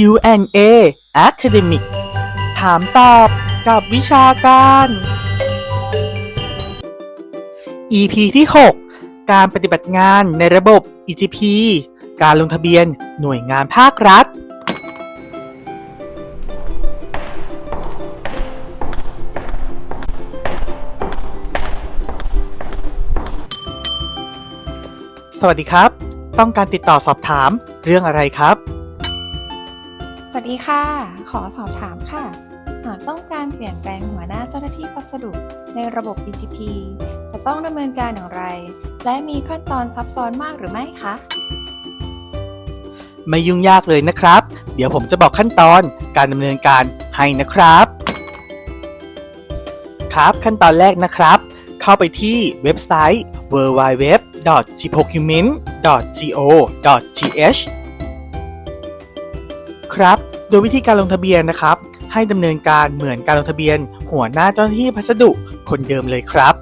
Q&A Academic ถามตอบกับวิชาการ EP ที่ 6 การปฏิบัติงานในระบบ EGP การลงทะเบียนหน่วยงานภาครัฐ สวัสดีครับ ต้องการติดต่อสอบถามเรื่องอะไรครับ วัสดีค่ะ ขอสอบถามค่ะ หากต้องการเปลี่ยนแปลงหัวหน้าเจ้าหน้าที่พัสดุในระบบ BGP จะต้องดำเนินการอย่างไร และมีขั้นตอนซับซ้อนมากหรือไม่คะ ไม่ยุ่งยากเลยนะครับ เดี๋ยวผมจะบอกขั้นตอนการดำเนินการให้นะครับ ครับขั้นตอนแรกนะครับ เข้าไปที่เว็บไซต์ www.gpocument.go.th ครับ โดยวิธีการลงทะเบียนนะครับ ให้ดำเนินการเหมือนการลงทะเบียน หัวหน้าเจ้าหน้าที่พัสดุคนเดิมเลยครับ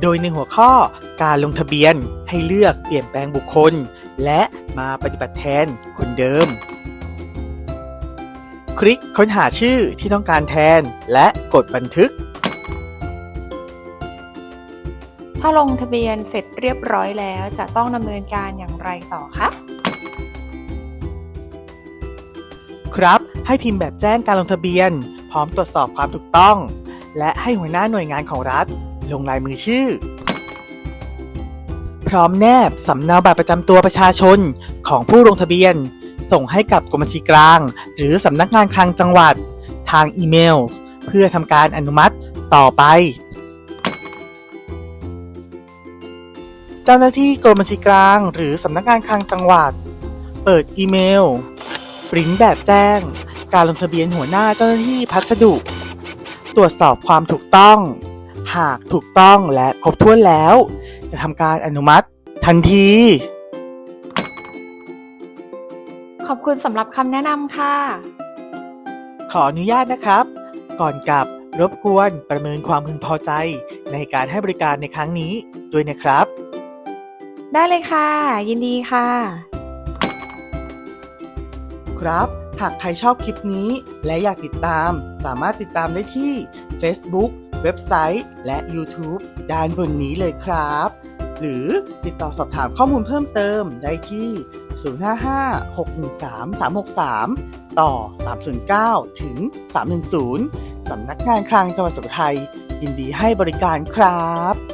โดยในหัวข้อการลงทะเบียนให้เลือกเปลี่ยนแปลงบุคคล และมาปฏิบัติแทนคนเดิม คลิกค้นหาชื่อที่ต้องการแทน และกดบันทึก ถ้าลงทะเบียนเสร็จเรียบร้อยแล้วจะต้องดำเนินการอย่างไรต่อคะ ครับ ให้พิมพ์แบบแจ้งการลงทะเบียน พร้อมตรวจสอบความถูกต้อง และให้หัวหน้าหน่วยงานของรัฐ ลงลายมือชื่อ พร้อมแนบสำเนาบัตรประจำตัวประชาชนของผู้ลงทะเบียน ส่งให้กับกรมบัญชีกลาง หรือสำนักงานคลังจังหวัด ทางอีเมล เพื่อทำการอนุมัติต่อไปเจ้าหน้าที่กรมบัญชีกลาง หรือสำนักงานคลังจังหวัด เปิดอีเมล ปริ้นแบบแจ้ง การลงทะเบียนหัวหน้าเจ้าหน้าที่พัสดุ ตรวจสอบความถูกต้อง หากถูกต้องและครบถ้วนแล้ว จะทำการอนุมัติทันที ขอบคุณสำหรับคำแนะนำค่ะ ขออนุญาตนะครับ ก่อนกลับรบกวนประเมินความพึงพอใจในการให้บริการในครั้งนี้ด้วยนะครับ ได้เลยค่ะ ยินดีค่ะ ครับ หากใครชอบคลิปนี้ และอยากติดตาม สามารถติดตามได้ที่ Facebook เว็บไซต์ และ YouTube ด้านบนนี้เลยครับ หรือติดต่อสอบถามข้อมูลเพิ่มเติมได้ที่ 055-613-363 ต่อ 309 ถึง 310 สำนักงานคลังจังหวัดสุโขทัยยินดีให้บริการครับ